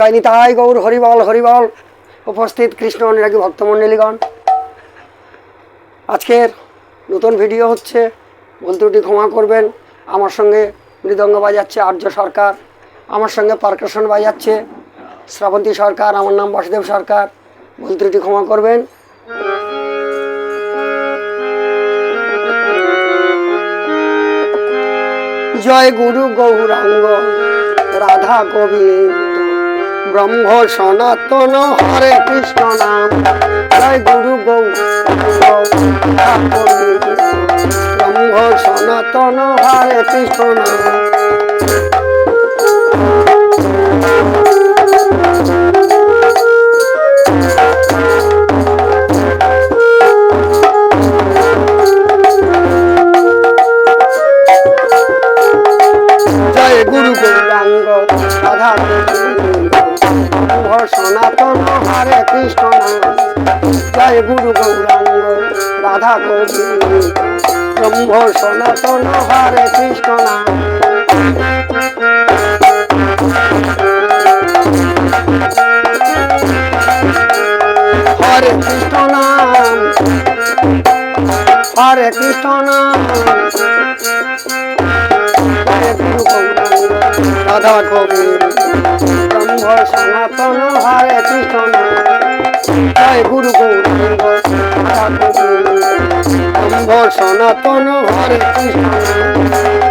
নিতাই গৌর, হরিবল হরিবল। উপস্থিত কৃষ্ণ অনুরাগী ভক্তমণ্ডলীগণ। আজকের নতুন ভিডিও হচ্ছে, ভুল ত্রুটি ক্ষমা করবেন। আমার সঙ্গে মৃদঙ্গ বাজাচ্ছে আর্য সরকার। আমার সঙ্গে পারকাশন বাজাচ্ছে শ্রাবন্তী সরকার, আমার নাম বাসুদেব সরকার। ভুল ত্রুটি ক্ষমা করবেন। জয় গুরু গৌরাঙ্গ, রাধা গোবিন্দ। ব্রহ্ম সনাতন হরে কৃষ্ণ নাম। জয় গুরু গোবিন্দ ব্রহ্ম সনাতন হরে কৃষ্ণ নাম। জয় গুরু গৌরাঙ্গ সনাতন, হরে কৃষ্ণ জয় গুরু গৌরাঙ্গ, রাধা গোবিন্দ। ব্রহ্ম সনাতন, হরে কৃষ্ণ হরে কৃষ্ণ নাম। হরে কৃষ্ণ নাম। জয় গুরু রাধা গোবিন্দ। সনাতন হরে কৃষ্ণ। জয় গুরু গৌরাঙ্গ ব্রহ্ম সনাতন হরে কৃষ্ণ।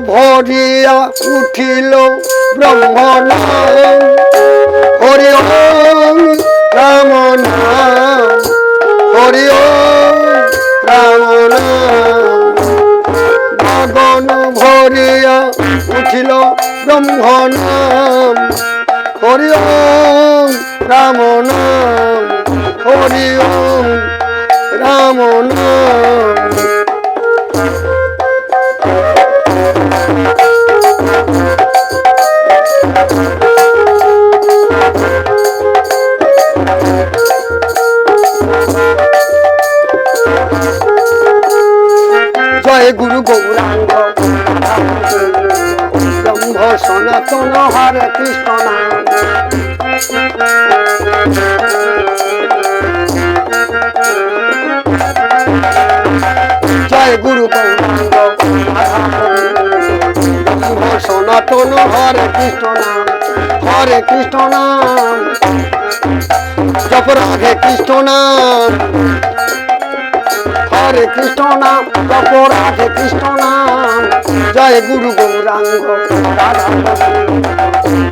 ভরিয়া উঠিল ব্রহ্ম নাম হরি রাম হরি রাম গগন ভরিয়া উঠিল ব্রহ্ম হরি ওম রাম হরি রাম নাম। জয় গুরু গৌরাঙ্গ ব্রহ্ম সনাতন হরে কৃষ্ণ জয় গুরু গৌরাঙ্গ ব্রহ্ম সনাতন হরে কৃষ্ণ হরে কৃষ্ণ জপ রাধে কৃষ্ণ নাম। হরে কৃষ্ণ নাম জপ রাধে কৃষ্ণ নাম। জয় গুরু গৌরাঙ্গ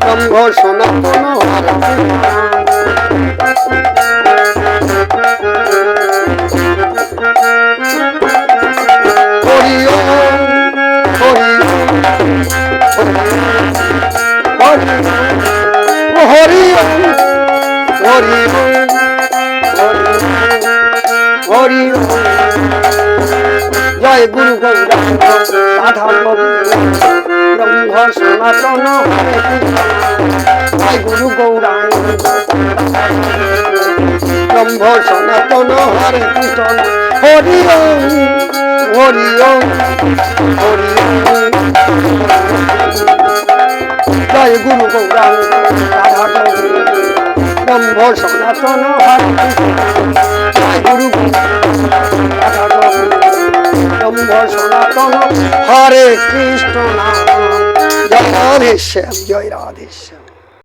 ব্রহ্ম সনাতন, হরে হরি হরি হরি হরি গুরু গৌরাঙ্গ রাধা ব্রহ্ম সনাতন হরে গুরু গৌরাঙ্গ ব্রহ্ম সনাতন হরে কৃষ্ণ হরি হরি হরি জয় গুরু গৌরাঙ্গ ব্রহ্ম সনাতন হরে কৃষ্ণ সনাতন হরে কৃষ্ণ নাম জয় রাধেশ্যাম জয় রাধেশ্যাম